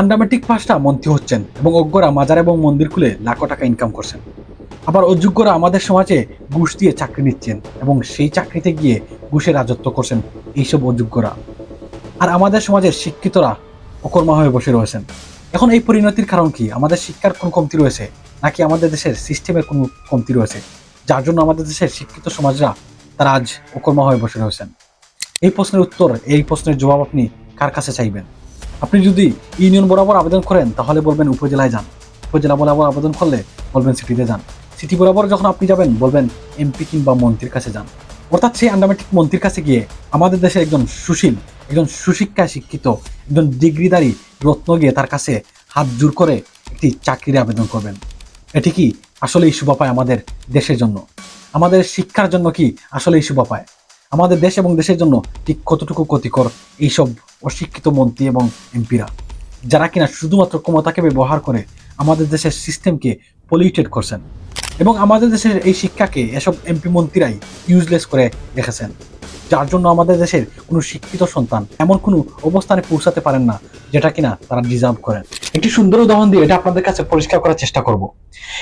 আন্ডামেটিক পাঁচটা মন্ত্রী হচ্ছেন এবং অজ্ঞরা মাজার এবং মন্দির খুলে লাখো টাকা ইনকাম করছেন। আবার অযোগ্যরা আমাদের সমাজে ঘুষ দিয়ে চাকরি নিচ্ছেন এবং সেই চাকরিতে গিয়ে ঘুষের রাজত্ব করছেন এইসব অযোগ্যরা। আর আমাদের সমাজের শিক্ষিতরা অকর্মা হয়ে বসে রয়েছেন। এখন এই পরিণতির কারণ কি? আমাদের শিক্ষার কোন কমতি রয়েছে? নাকি আমাদের দেশের সিস্টেমের কোনো কমতি রয়েছে? যার জন্য আমাদের দেশের শিক্ষিত সমাজরা তারা আজ অকর্মা হয়ে বসে রয়েছেন? এই প্রশ্নের উত্তর, এই প্রশ্নের জবাব আপনি কার কাছে চাইবেন? আপনি যদি ইউনিয়ন বরাবর আবেদন করেন, তাহলে বলবেন উপজেলায় যান। উপজেলা বরাবর আবেদন করলে বলবেন সিটিতে যান। সিটি বরাবর যখন আপনি যাবেন, বলবেন এমপি কিংবা মন্ত্রীর কাছে যান। অর্থাৎ সেই আন্ডামেটিক মন্ত্রীর কাছে গিয়ে আমাদের দেশের একজন সুশীল, একজন সুশিক্ষায় শিক্ষিত, একজন ডিগ্রিধারী রত্ন গিয়ে তার কাছে হাত জোর করে একটি চাকরির আবেদন করবেন। এটি কি আসলেই শুভ পায় আমাদের দেশের জন্য? আমাদের শিক্ষার জন্য কি আসলেই শুভ পায়? আমাদের দেশ এবং দেশের জন্য ঠিক কতটুকু ক্ষতিকর এইসব অশিক্ষিত মন্ত্রী এবং এমপিরা? যারা কিনা শুধুমাত্র ক্ষমতাকে ব্যবহার করে আমাদের দেশের সিস্টেমকে পলিউটেড করছেন এবং আমাদের দেশের এই শিক্ষাকে এসব এমপি মন্ত্রীরাই ইউজলেস করে রেখেছেন। যার জন্য আমাদের দেশের কোনো শিক্ষিত সন্তান এমন কোনো অবস্থানে পৌঁছাতে পারেন না যেটা কিনা তারা ডিজার্ভ করেন। একটি সুন্দর উদাহরণ দিয়ে এটা আপনাদের কাছে পরিষ্কার করার চেষ্টা করব।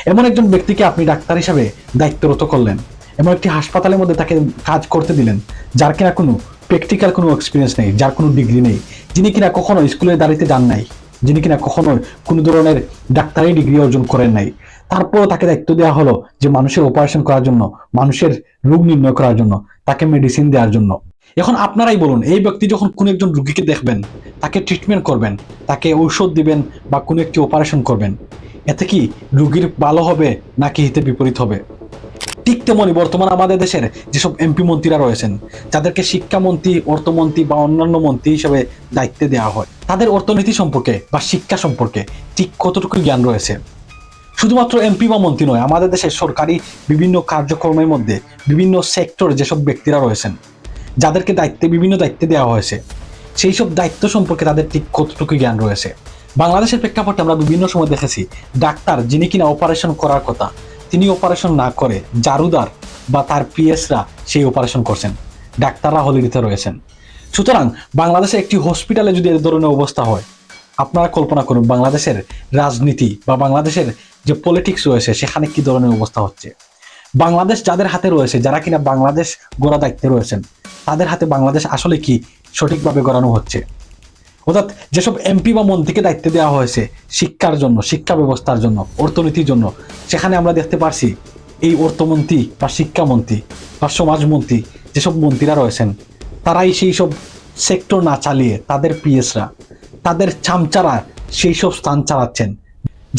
এমন একজন ব্যক্তিকে আপনি ডাক্তার হিসাবে দায়িত্বরত করলেন। এমন একটি হাসপাতালের মধ্যে তাকে কাজ করতে দিলেন, যার কিনা কোনো প্র্যাকটিক্যাল কোনো এক্সপিরিয়েন্স নেই, যার কোনো ডিগ্রি নেই, যিনি কিনা কখনো স্কুলে দাঁড়িতে যান নাই, যিনি কিনা কখনো কোনো ধরনের ডাক্তারি ডিগ্রি অর্জন করেন নাই। তারপরও তাকে দায়িত্ব দেওয়া হলো যে মানুষের অপারেশন করার জন্য, মানুষের রোগ নির্ণয় করার জন্য, তাকে মেডিসিন দেওয়ার জন্য। এখন আপনারাই বলুন, এই ব্যক্তি যখন কোনো একজন রুগীকে দেখবেন, তাকে ট্রিটমেন্ট করবেন, তাকে ঔষধ দিবেন বা কোনো একটি অপারেশন করবেন, এতে কি রুগীর ভালো হবে নাকি হিতে বিপরীত হবে? ঠিক তেমনি বর্তমান আমাদের দেশের যেসব এমপি মন্ত্রীরা রয়েছেন, যাদেরকে শিক্ষামন্ত্রী, অর্থমন্ত্রী বা অন্যান্য মন্ত্রী হিসেবে দায়িত্বে দেওয়া হয়, তাদের অর্থনীতি সম্পর্কে বা শিক্ষা সম্পর্কে ঠিক কতটুকু জ্ঞান রয়েছে? শুধুমাত্র এমপি বা মন্ত্রী নয়, আমাদের দেশের সরকারি বিভিন্ন কার্যক্রমের মধ্যে বিভিন্ন সেক্টর যেসব ব্যক্তিরা রয়েছেন, যাদেরকে দায়িত্বে বিভিন্ন দায়িত্বে দেওয়া হয়েছে, সেই সব দায়িত্ব সম্পর্কে তাদের ঠিক কতটুকু জ্ঞান রয়েছে? বাংলাদেশের প্রেক্ষাপটে আমরা বিভিন্ন সময় দেখেছি, ডাক্তার যিনি কিনা অপারেশন করার কথা তিনি অপারেশন না করে জারুদার বা তার পিএসরা সেই অপারেশন করছেন। ডাক্তাররা হলিডেতে রয়েছেন। সুতরাং বাংলাদেশে একটি হসপিটালে যদি এ ধরনের অবস্থা হয়, আপনারা কল্পনা করুন বাংলাদেশের রাজনীতি বা বাংলাদেশের যে পলিটিক্স রয়েছে, সেখানে কি ধরনের অবস্থা হচ্ছে। বাংলাদেশ যাদের হাতে রয়েছে, যারা কিনা বাংলাদেশ গড়া দায়িত্বে রয়েছেন, তাদের হাতে বাংলাদেশ আসলে কি সঠিকভাবে গড়ানো হচ্ছে? অর্থাৎ যেসব এমপি বা মন্ত্রীকে দায়িত্ব দেওয়া হয়েছে শিক্ষার জন্য, শিক্ষা ব্যবস্থার জন্য, অর্থনীতির জন্য, সেখানে আমরা দেখতে পারছি এই অর্থমন্ত্রী বা শিক্ষামন্ত্রী বা সমাজমন্ত্রী যেসব মন্ত্রীরা রয়েছেন, তারাই সেই সব সেক্টর না চালিয়ে তাদের পিএসরা, তাদের চামচারা সেই সব স্থান চালাচ্ছেন।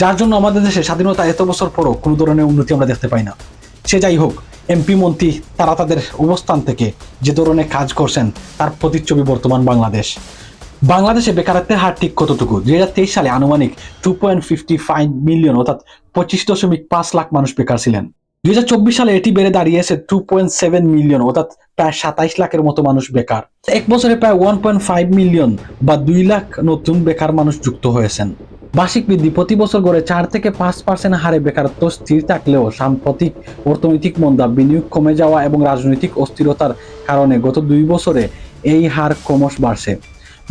যার জন্য আমাদের দেশে স্বাধীনতা এত বছর পরও কোনো ধরনের উন্নতি আমরা দেখতে পাই না। সে যাই হোক, এমপি, মন্ত্রী তারা তাদের অবস্থান থেকে যে ধরনের কাজ করছেন, তার প্রতিচ্ছবি বর্তমান বাংলাদেশ। বাংলাদেশে বেকারত্বের হার ঠিক কতটুকু? দুই হাজার তেইশ সালে আনুমানিক two point fifty five million অর্থাৎ পঁচিশ দশমিক পাঁচ লাখ মানুষ বেকার ছিলেন। দুই হাজার চব্বিশ সালে এটি বেড়ে দাঁড়িয়েছে টু পয়েন্ট সেভেন মিলিয়ন অর্থাৎ প্রায় সাতাইশ লাখের মতো মানুষ বেকার। এক বছরে প্রায় ওয়ান পয়েন্ট ফাইভ মিলিয়ন বা দুই লাখ নতুন বেকার মানুষ যুক্ত হয়েছেন। বার্ষিক বৃদ্ধি প্রতি বছর গড়ে চার থেকে পাঁচ পার্সেন্ট হারে বেকারত্ব স্থির থাকলেও সাম্প্রতিক অর্থনৈতিক মন্দা বিনিয়োগ কমে যাওয়া এবং রাজনৈতিক অস্থিরতার কারণে গত দুই বছরে এই হার ক্রমশ বাড়ছে।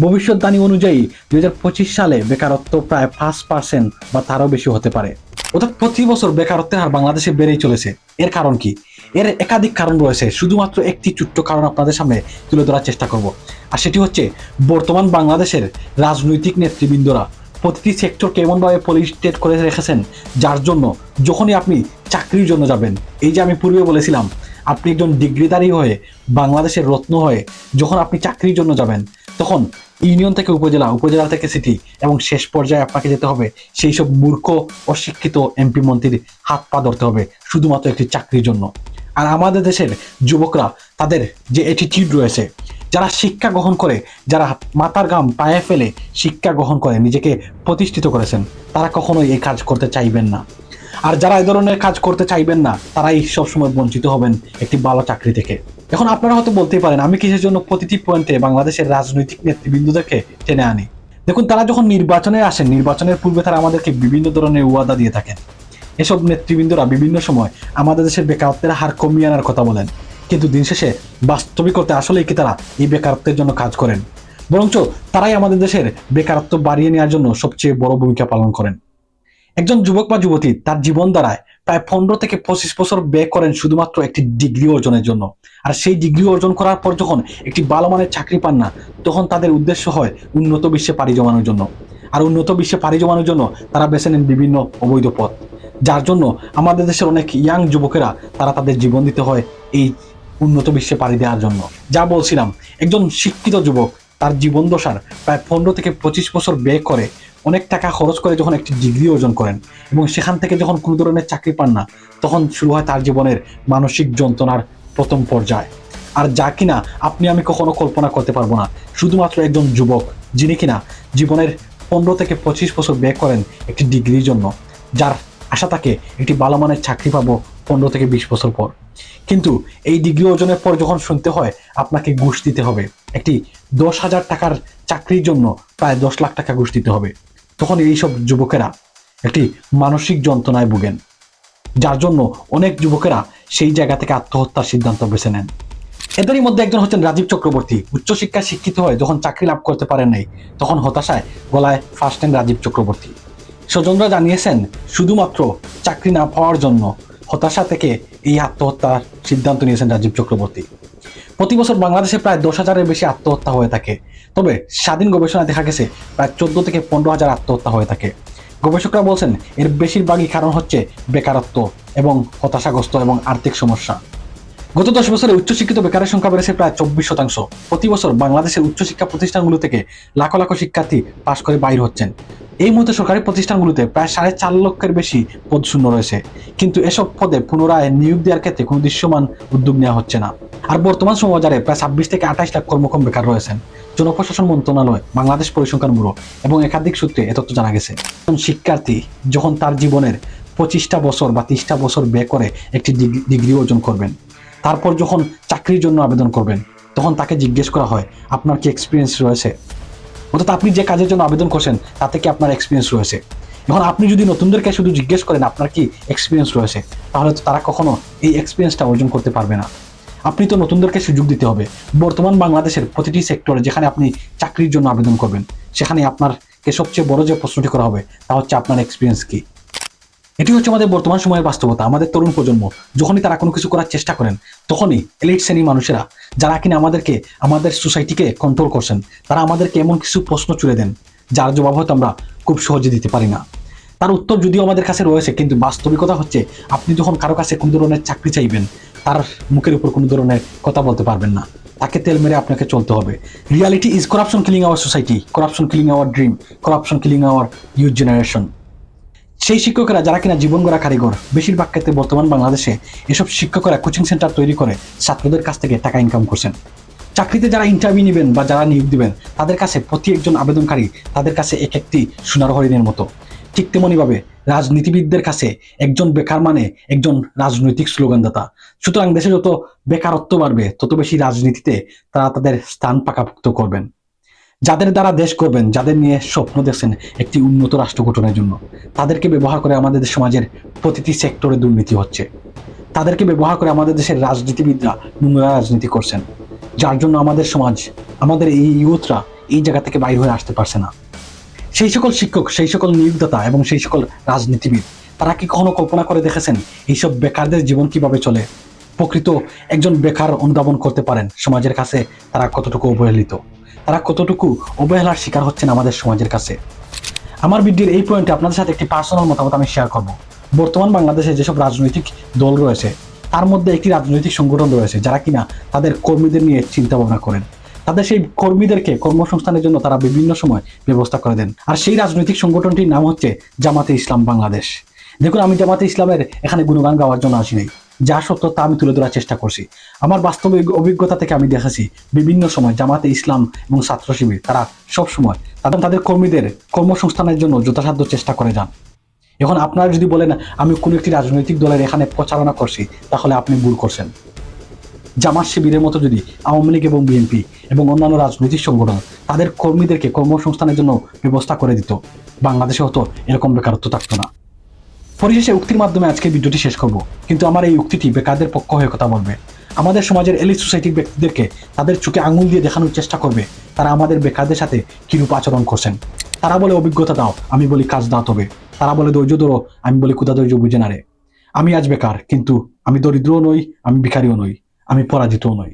ভবিষ্যৎবাণী অনুযায়ী দুই হাজার পঁচিশ সালে বেকারত্ব প্রায় পাঁচ পার্সেন্ট বা তারও বেশি হতে পারে। অর্থাৎ প্রতি বছর বেকারত্বের হার বাংলাদেশে বেড়েই চলেছে। এর কারণ কি? এর একাধিক কারণ রয়েছে। শুধুমাত্র একটি ছোট্ট কারণ আপনাদের সামনে তুলে ধরার চেষ্টা করব। আর সেটি হচ্ছে, বর্তমান বাংলাদেশের রাজনৈতিক নেতৃবৃন্দরা প্রতিটি সেক্টরকে এমনভাবে পলিস্টেট করে রেখেছেন, যার জন্য যখনই আপনি চাকরির জন্য যাবেন, এই যে আমি পূর্বে বলেছিলাম, আপনি একজন ডিগ্রিধারী হয়ে বাংলাদেশের রত্ন হয়ে যখন আপনি চাকরির জন্য যাবেন তখন ইউনিয়ন থেকে উপজেলা উপজেলা থেকে সিটি এবং শেষ পর্যায়ে আপনাকে যেতে হবে সেই সব মূর্খ, অশিক্ষিত এমপি মন্ত্রীর হাত পা ধরতে হবে শুধুমাত্র একটি চাকরির জন্য। আর আমাদের দেশের যুবকরা তাদের যে অ্যাটিটিউড রয়েছে, যারা শিক্ষা গ্রহণ করে, যারা মাথার গাম পায়ে ফেলে শিক্ষা গ্রহণ করে, নিজেকে প্রতিষ্ঠিত করেছেন, তারা কখনোই এই কাজ করতে চাইবেন না। আর যারা এই ধরনের কাজ করতে চাইবেন না, তারাই সবসময় বঞ্চিত হবেন একটি ভালো চাকরি থেকে। এখন আপনারা হয়তো বলতেই পারেন, আমি কিসের জন্য প্রতিটি পয়েন্টে বাংলাদেশের রাজনৈতিক নেতৃবৃন্দদেরকে টেনে আনি? দেখুন, তারা যখন নির্বাচনে আসেন, নির্বাচনের পূর্বে তারা আমাদেরকে বিভিন্ন ধরনের ওয়াদা দিয়ে থাকেন। এসব নেতৃবৃন্দরা বিভিন্ন সময় আমাদের দেশের বেকারত্বের হার কমিয়ে আনার কথা বলেন। কিন্তু দিন শেষে বাস্তবিকতে আসলেই কি তারা এই বেকারত্বের জন্য কাজ করেন? বরঞ্চ তারাই আমাদের দেশের বেকারত্ব বাড়িয়ে নেওয়ার জন্য সবচেয়ে বড় ভূমিকা পালন করেন। একজন যুবক বা যুবতী তার জীবন দ্বারায় প্রায় পনেরো থেকে পঁচিশ বছর ব্যয় করেন শুধুমাত্র একটি ডিগ্রি অর্জনের জন্য। আর সেই ডিগ্রি অর্জন করার পর যখন একটি ভালো মানের চাকরি পান না, তখন তাদের উদ্দেশ্য হয় উন্নত বিশ্বে পাড়ি জমানোর জন্য। আর উন্নত বিশ্বে পাড়ি জমানোর জন্য তারা বেছে নেন বিভিন্ন অবৈধ পথ। যার জন্য আমাদের দেশের অনেক ইয়াং যুবকেরা তারা তাদের জীবন দিতে হয় এই উন্নত বিশ্বে পাড়ি দেওয়ার জন্য। যা বলছিলাম, একজন শিক্ষিত যুবক তার জীবন দশার প্রায় পনেরো থেকে পঁচিশ বছর ব্যয় করে অনেক টাকা খরচ করে যখন একটি ডিগ্রি অর্জন করেন এবং সেখান থেকে যখন কোনো ধরনের চাকরি পান না, তখন শুরু হয় তার জীবনের মানসিক যন্ত্রণার প্রথম পর্যায়। আর যা কিনা আপনি আমি কখনো কল্পনা করতে পারব না। শুধুমাত্র একজন যুবক, যিনি কিনা জীবনের পনেরো থেকে পঁচিশ বছর ব্যয় করেন একটি ডিগ্রির জন্য, যার আশা থাকে একটি ভালো মানের চাকরি পাবো পনেরো থেকে বিশ বছর পর। কিন্তু এই ডিগ্রি অর্জনের পর যখন শুনতে হয়, আপনাকে ঘুষ দিতে হবে। একটি দশ হাজার টাকার চাকরির জন্য প্রায় দশ লাখ টাকা ঘুষ দিতে হবে। তখন এইসব যুবকেরা একটি মানসিক যন্ত্রণায় ভুগেন, যার জন্য অনেক যুবকেরা সেই জায়গা থেকে আত্মহত্যার সিদ্ধান্ত বেছে নেন। এদেরই মধ্যে একজন হচ্ছেন রাজীব চক্রবর্তী। উচ্চশিক্ষায় শিক্ষিত হয়ে যখন চাকরি লাভ করতে পারেন নাই, তখন হতাশায় গলায় ফার্স্ট নেন রাজীব চক্রবর্তী। স্বজনরা জানিয়েছেন, শুধুমাত্র চাকরি না পাওয়ার জন্য হতাশা থেকে এই আত্মহত্যার সিদ্ধান্ত নিয়েছেন রাজীব চক্রবর্তী। প্রতি বছর বাংলাদেশে প্রায় দশ হাজারের বেশি আত্মহত্যা হয়ে থাকে। তবে স্বাধীন গবেষণায় দেখা গেছে, প্রায় চোদ্দ থেকে পনেরো হাজার আত্মহত্যা হয়ে থাকে। গবেষকরা বলছেন, এর বেশিরভাগই কারণ হচ্ছে বেকারত্ব এবং হতাশাগ্রস্ত এবং আর্থিক সমস্যা। গত দশ বছরে উচ্চশিক্ষিত বেকারের সংখ্যা বেড়েছে প্রায় চব্বিশ শতাংশ। প্রতি বছর বাংলাদেশের উচ্চশিক্ষা প্রতিষ্ঠানগুলো থেকে লাখো লাখো শিক্ষার্থী পাশ করে বাইর হচ্ছেন। এই মুহূর্তে সরকারি প্রতিষ্ঠানগুলোতে প্রায় সাড়ে চার লক্ষের বেশি পদ শূন্য রয়েছে। কিন্তু এসব পদে পুনরায় নিয়োগ দেওয়ার ক্ষেত্রে কোনো দৃশ্যমান উদ্যোগ নেওয়া হচ্ছে না। আর বর্তমান সমাজারে প্রায় ছাব্বিশ থেকে আঠাশ লাখ কর্মক্ষম বেকার রয়েছেন। জনপ্রশাসন মন্ত্রণালয়, বাংলাদেশ পরিসংখ্যান ব্যুরো এবং একাধিক সূত্রে এ তথ্য জানা গেছে। একজন শিক্ষার্থী যখন তার জীবনের পঁচিশটা বছর বা তিরিশটা বছর ব্যয় করে একটি ডিগ্রি অর্জন করবেন, তারপর যখন চাকরির জন্য আবেদন করবেন, তখন তাকে জিজ্ঞেস করা হয়, আপনার কি এক্সপিরিয়েন্স রয়েছে? অর্থাৎ আপনি যে কাজের জন্য আবেদন করছেন, তাতে কি আপনার এক্সপিরিয়েন্স রয়েছে? এখন আপনি যদি নতুনদেরকে শুধু জিজ্ঞেস করেন, আপনার কি এক্সপিরিয়েন্স রয়েছে? তাহলে তো তারা কখনো এই এক্সপিরিয়েন্সটা অর্জন করতে পারবে না। আপনি তো নতুনদেরকে সুযোগ দিতে হবে। বর্তমান বাংলাদেশের প্রতিটি সেক্টরে যেখানে আপনি চাকরির জন্য আবেদন করবেন, সেখানে আপনারকে সবচেয়ে বড় যে প্রশ্নটি করা হবে, তা হচ্ছে আপনার এক্সপিরিয়েন্স কি? এটি হচ্ছে আমাদের বর্তমান সময়ের বাস্তবতা, আমাদের তরুণ প্রজন্ম। যখনই তারা কোনো কিছু করার চেষ্টা করেন, তখনই এলিট শ্রেণির মানুষেরা, যারা কিনা আমাদেরকে, আমাদের সোসাইটিকে কন্ট্রোল করছেন, তারা আমাদেরকে এমন কিছু প্রশ্ন চুড়ে দেন, যার জবাব হয়তো আমরা খুব সহজে দিতে পারি না। তার উত্তর যদিও আমাদের কাছে রয়েছে, কিন্তু বাস্তবিকতা হচ্ছে, আপনি যখন কারও কাছে কোনো ধরনের চাকরি চাইবেন, তার মুখের উপর কোনো ধরনের কথা বলতে পারবেন না। তাকে তেল মেরে আপনাকে চলতে হবে। Reality is corruption killing our society corruption killing our dream corruption killing our youth generation সেই শিক্ষকেরা যারা কিনা জীবন গড়া কারিগর, বেশিরভাগ ক্ষেত্রে বর্তমান বাংলাদেশে এসব শিক্ষকরা কোচিং সেন্টার তৈরি করে, ছাত্রদের কাছ থেকে টাকা ইনকাম করছেন। চাকরিতে যারা ইন্টারভিউ নেবেন বা যারা নিয়োগ দিবেন, তাদের কাছে প্রতি একজন আবেদনকারী তাদের কাছে এক একটি সোনার হরিণের মতো। ঠিক তেমনইভাবে রাজনীতিবিদদের কাছে একজন বেকার মানে একজন রাজনৈতিক স্লোগানদাতা। সুতরাং দেশে যত বেকারত্ব বাড়বে, তত বেশি রাজনীতিতে তারা তাদের স্থান পাকাপুক্ত করবেন। যাদের দ্বারা দেশ করবেন যাদের নিয়ে স্বপ্ন দেখছেন একটি উন্নত রাষ্ট্র গঠনের জন্য, তাদেরকে ব্যবহার করে আমাদের সমাজের প্রতিটি সেক্টরে দুর্নীতি হচ্ছে। তাদেরকে ব্যবহার করে আমাদের দেশের রাজনীতিবিদরা নোংরা রাজনীতি করছেন। যার জন্য আমাদের সমাজ, আমাদের এই ইউথরা এই জায়গা থেকে বাইর হয়ে আসতে পারছে না। সেই সকল শিক্ষক, সেই সকল নিয়োগদাতা এবং সেই সকল রাজনীতিবিদ, তারা কি কখনো কল্পনা করে দেখেছেন এইসব বেকারদের জীবন কীভাবে চলে? প্রকৃত একজন বেকার অনুধাবন করতে পারেন সমাজের কাছে তারা কতটুকু অবহেলিত? তারা কতটুকু অবহেলার শিকার হচ্ছেন আমাদের সমাজের কাছে? আমার ভিডিওর এই পয়েন্টে আপনাদের সাথে একটি পার্সোনাল মতামত আমি শেয়ার করব। বর্তমান বাংলাদেশে যেসব রাজনৈতিক দল রয়েছে, তার মধ্যে একটি রাজনৈতিক সংগঠন রয়েছে যারা কিনা তাদের কর্মীদের নিয়ে চিন্তা ভাবনা করেন। তাদের সেই কর্মীদেরকে কর্মসংস্থানের জন্য তারা বিভিন্ন সময় ব্যবস্থা করে দেন। আর সেই রাজনৈতিক সংগঠনটির নাম হচ্ছে জামাতে ইসলাম বাংলাদেশ। দেখুন, আমি জামাতে ইসলামের এখানে গুণগান গাওয়ার জন্য আসি নাই। যা সত্য তা আমি তুলে ধরার চেষ্টা করছি। আমার বাস্তবিক অভিজ্ঞতা থেকে আমি দেখেছি, বিভিন্ন সময় জামাতে ইসলাম এবং ছাত্র শিবির, তারা সব সময় তাদের তাদের কর্মীদের কর্মসংস্থানের জন্য যথাসাধ্য চেষ্টা করে যান। এখন আপনারা যদি বলেন, আমি কোনো একটি রাজনৈতিক দলের এখানে প্রচারণা করছি, তাহলে আপনি ভুল করছেন। জামাত শিবিরের মতো যদি আওয়ামী লীগ এবং বিএনপি এবং অন্যান্য রাজনৈতিক সংগঠন তাদের কর্মীদেরকে কর্মসংস্থানের জন্য ব্যবস্থা করে দিত বাংলাদেশে হতো এরকম বেকারত্ব থাকতো না। পরিশেষে উক্তির মাধ্যমে আজকে ভিডিওটি শেষ করব। কিন্তু আমার এই উক্তিটি বেকারদের পক্ষ হয়ে কথা বলবে। আমাদের সমাজের এলিট সোসাইটির ব্যক্তিদেরকে তাদের চোখে আঙুল দিয়ে দেখানোর চেষ্টা করবে। তারা আমাদের বেকারদের সাথে কিরূপ আচরণ করছেন? তারা বলে, অভিজ্ঞতা দাও, আমি বলি কাজ দাও তবে। তারা বলে, ধৈর্য ধরো, আমি বলি ক্ষুদা ধৈর্য বুঝে না রে। আমি আজ বেকার, কিন্তু আমি দরিদ্রও নই, আমি ভিখারিও নই, আমি পরাজিতও নই।